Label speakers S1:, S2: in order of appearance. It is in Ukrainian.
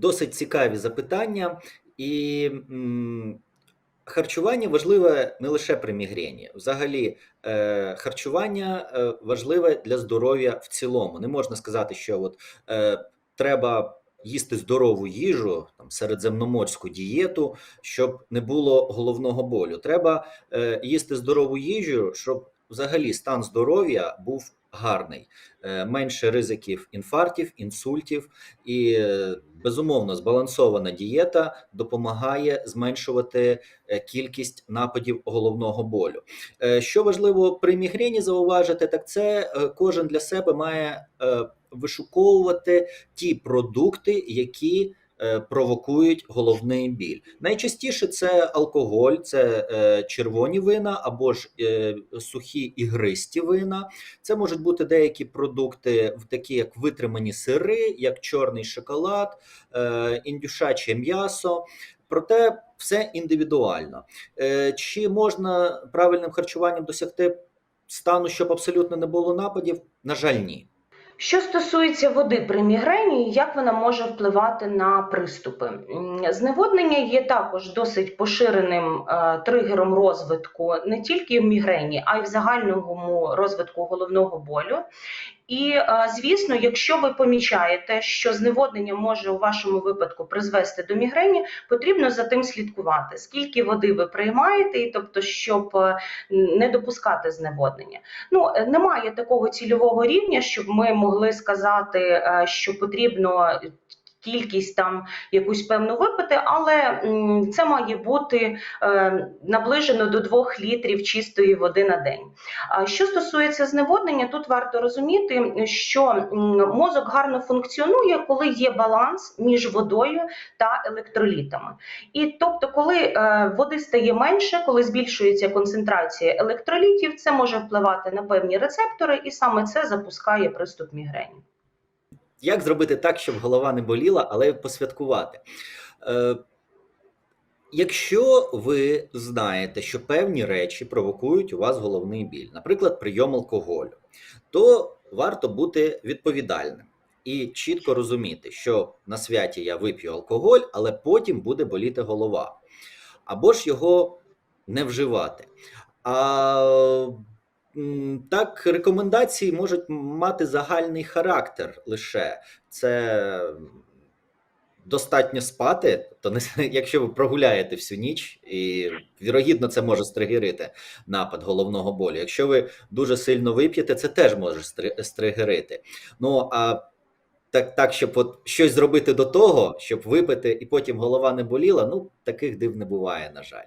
S1: досить цікаві запитання, і харчування важливе не лише при мігрені. Взагалі, е, харчування е, важливе для здоров'я в цілому. Не можна сказати, що от е, треба їсти здорову їжу, там середземноморську дієту, щоб не було головного болю. Треба е, їсти здорову їжу, щоб взагалі стан здоров'я був гарний, е, менше ризиків інфарктів, інсультів, і е, безумовно збалансована дієта допомагає зменшувати е, кількість нападів головного болю. Що важливо при мігрені зауважити, так це кожен для себе має вишуковувати ті продукти, які провокують головний біль. Найчастіше це алкоголь, це е, червоні вина або ж е, сухі ігристі вина. Це можуть бути деякі продукти, такі як витримані сири, як чорний шоколад, е, індюшаче м'ясо. Проте все індивідуально. Е, Чи можна правильним харчуванням досягти стану, щоб абсолютно не було нападів? На жаль, ні.
S2: Що стосується води при мігрені, як вона може впливати на приступи? Зневоднення є також досить поширеним е, тригером розвитку не тільки в мігрені, а й в загальному розвитку головного болю. І, е, звісно, якщо ви помічаєте, що зневоднення може у вашому випадку призвести до мігрені, потрібно за тим слідкувати, скільки води ви приймаєте, і тобто, щоб е, не допускати зневоднення. Ну, е, немає такого цільового рівня, щоб ми могли сказати, що потрібно кількість там якусь певну випити, але це має бути е, наближено до 2 літрів чистої води на день. Що стосується зневоднення, тут варто розуміти, що мозок гарно функціонує, коли є баланс між водою та електролітами. І тобто, коли е, води стає менше, коли збільшується концентрація електролітів, це може впливати на певні рецептори, і саме це запускає приступ мігрені.
S1: Як зробити так, щоб голова не боліла, але посвяткувати? Е, Якщо ви знаєте, що певні речі провокують у вас головний біль, наприклад, прийом алкоголю, то варто бути відповідальним і чітко розуміти, що на святі я вип'ю алкоголь, але потім буде боліти голова, або ж його не вживати. А так, рекомендації можуть мати загальний характер лише це достатньо спати, то не якщо ви прогуляєте всю ніч, і вірогідно це може стригерити напад головного болю. Якщо ви дуже сильно вип'єте, це теж може стри- стригерити. Ну а так, так, щоб от щось зробити до того, щоб випити і потім голова не боліла, ну таких див не буває, на жаль.